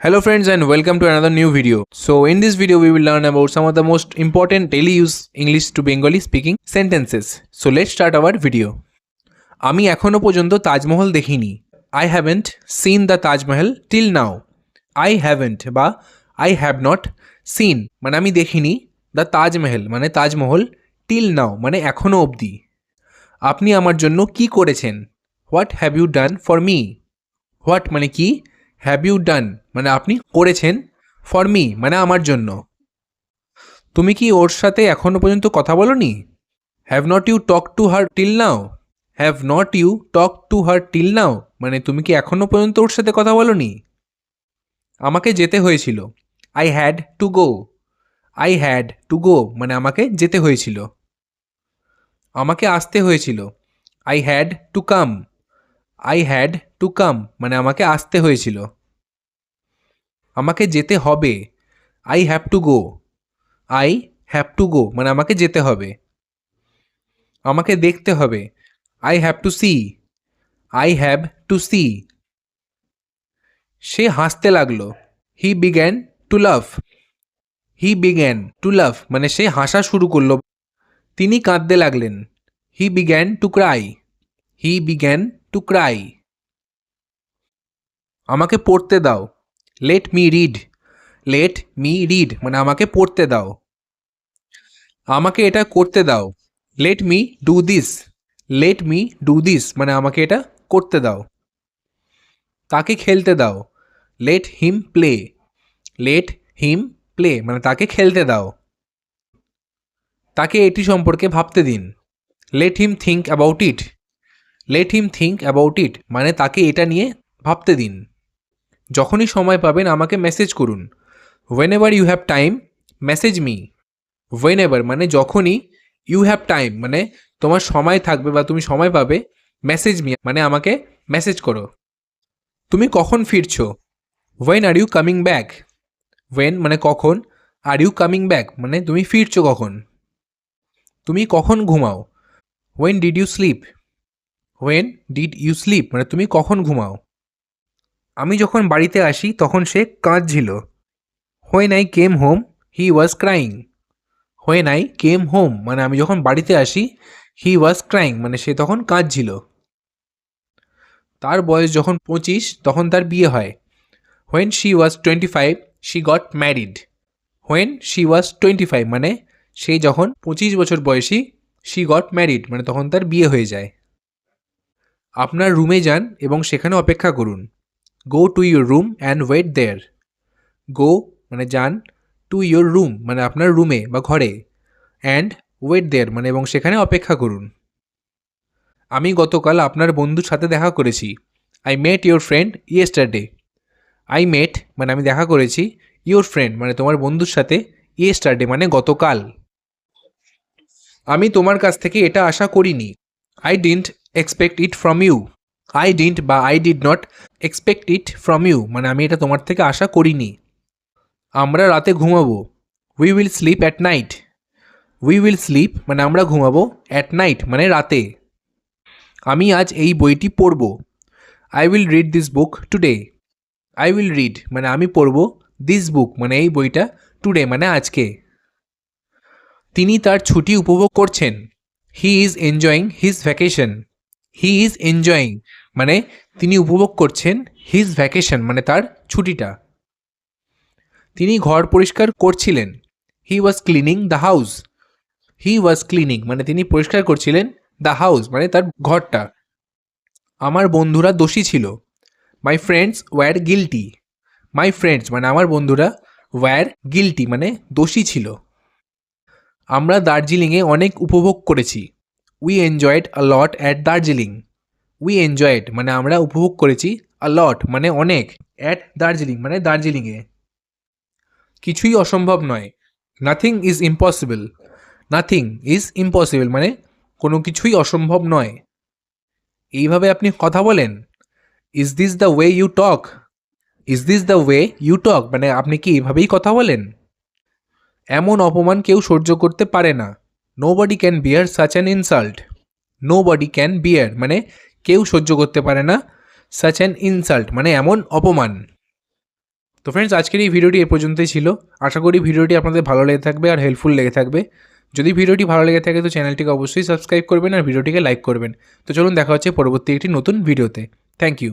Hello friends and welcome to another new video. So in this video we will learn about some of the most important daily use English to Bengali speaking sentences. So let's start our video. আমি এখনও পর্যন্ত তাজমহল দেখিনি I haven't seen the Taj Mahal till now I haven't বা I have not seen মানে আমি দেখিনি the Taj Mahal মানে Taj Mahal till now মানে এখনও অবধি আপনি আমার জন্য কি করেছেন what have you done for me what মানে কি হ্যাভ ইউ ডান মানে আপনি করেছেন ফর মি মানে আমার জন্য। তুমি কি ওর সাথে এখনও পর্যন্ত কথা বলনি? Have not you talk to her till now have not you talk to her till now মানে তুমি কি এখনও পর্যন্ত ওর সাথে কথা বলনি? আমাকে যেতে হয়েছিল। I had to go I had to go মানে আমাকে যেতে হয়েছিল। আমাকে আসতে হয়েছিল। I had to come I had to come মানে আমাকে আসতে হয়েছিল। আমাকে যেতে হবে। I have to go I have to go মানে আমাকে যেতে হবে। আমাকে দেখতে হবে। I have to see I have to see সে হাসতে লাগল। He began to love he began to love মানে সে হাসা শুরু করল। তিনি কাঁদতে লাগলেন। He began to cry he began to cry আমাকে পড়তে দাও। Let me read let me read মানে আমাকে পড়তে দাও। আমাকে এটা করতে দাও। Let me do this let me do this মানে আমাকে এটা করতে দাও। তাকে খেলতে দাও। Let him play let him play মানে তাকে খেলতে দাও। তাকে এটি সম্পর্কে ভাবতে দিন। Let him think about it let him think about it মানে তাকে এটা নিয়ে ভাবতে দিন। যখনই সময় পাবেন আমাকে মেসেজ করুন। Whenever you have time message me whenever মানে যখনই ইউ হ্যাভ টাইম মানে তোমার সময় থাকবে বা তুমি সময় পাবে মেসেজ মি মানে আমাকে মেসেজ করো। তুমি কখন ফিরছো? When are you coming back when মানে কখন? আর ইউ কামিং ব্যাক মানে তুমি ফিরছো কখন? তুমি কখন ঘুমাও? When did you sleep when did you sleep মানে তুমি কখন ঘুমাও? আমি যখন বাড়িতে আসি, তখন সে কাঁদছিল। When I came home he was crying when I came home মানে আমি যখন বাড়িতে আসি হি ওয়াজ ক্রাইং মানে সে তখন কাঁদছিল। তার বয়স যখন পঁচিশ, তখন তার বিয়ে হয়। When she was twenty five she got married when she was twenty five মানে সে যখন পঁচিশ বছর বয়সী শি গট ম্যারিড মানে তখন তার বিয়ে হয়ে যায়। আপনার রুমে যান এবং সেখানে অপেক্ষা করুন। Go to your room and wait there go মানে যান টু ইউর রুম মানে আপনার রুমে বা ঘরে। অ্যান্ড ওয়েট দেয়ার মানে এবং সেখানে অপেক্ষা করুন। আমি গতকাল আপনার বন্ধুর সাথে দেখা করেছি। I met your friend yesterday I met মানে আমি দেখা করেছি ইউর ফ্রেন্ড মানে তোমার বন্ধুর সাথে ইয়েস্টারডে মানে গতকাল। আমি তোমার কাছ থেকে এটা আশা করিনি। I didn't expect it from you I didn't বা I did not expect it from you মানে আমি এটা তোমার থেকে আশা করিনি। আমরা রাতে ঘুমাবো। We will sleep at night we will sleep মানে আমরা ঘুমাবো অ্যাট নাইট মানে রাতে। আমি আজ এই বইটি পড়ব। I will read this book today I will read মানে আমি পড়ব দিস বুক মানে এই বইটা টুডে মানে আজকে। তিনি তার ছুটি উপভোগ করছেন। He is enjoying his vacation he is enjoying মানে তিনি উপভোগ করছেন হিজ ভ্যাকেশন মানে তার ছুটিটা। তিনি ঘর পরিষ্কার করছিলেন। He was cleaning the house he was cleaning মানে তিনি পরিষ্কার করছিলেন দ্য হাউস মানে তার ঘরটা। আমার বন্ধুরা দোষী ছিল। My friends were guilty my friends মানে আমার বন্ধুরা ওয়্যার গিলটি মানে দোষী ছিল। আমরা দার্জিলিংয়ে অনেক উপভোগ করেছি। We enjoyed lot at Darjeeling we enjoyed মানে আমরা উপভোগ করেছি লট মানে অনেক অ্যাট দার্জিলিং মানে দার্জিলিংয়ে কিছুই অসম্ভব নয়। Nothing is impossible nothing is impossible মানে কোনো কিছুই অসম্ভব নয়। এইভাবে আপনি কথা বলেন। Is this the way you talk is this the way you talk মানে আপনি কি এইভাবেই কথা বলেন? এমন অপমান কেউ সহ্য করতে পারে না। Nobody can bear such an insult nobody can bear মানে কেউ সহ্য করতে পারে না সাচ অ্যান ইনসাল্ট মানে এমন অপমান। তো ফ্রেন্ডস আজকের এই ভিডিওটি এ পর্যন্তই ছিল। আশা করি ভিডিওটি আপনাদের ভালো লেগে থাকবে আর হেল্পফুল লেগে থাকবে। যদি ভিডিওটি ভালো লেগে থাকে, তো চ্যানেলটিকে অবশ্যই সাবস্ক্রাইব করবেন আর ভিডিওটিকে লাইক করবেন। তো চলুন দেখা হচ্ছে পরবর্তী একটি নতুন ভিডিওতে। Thank you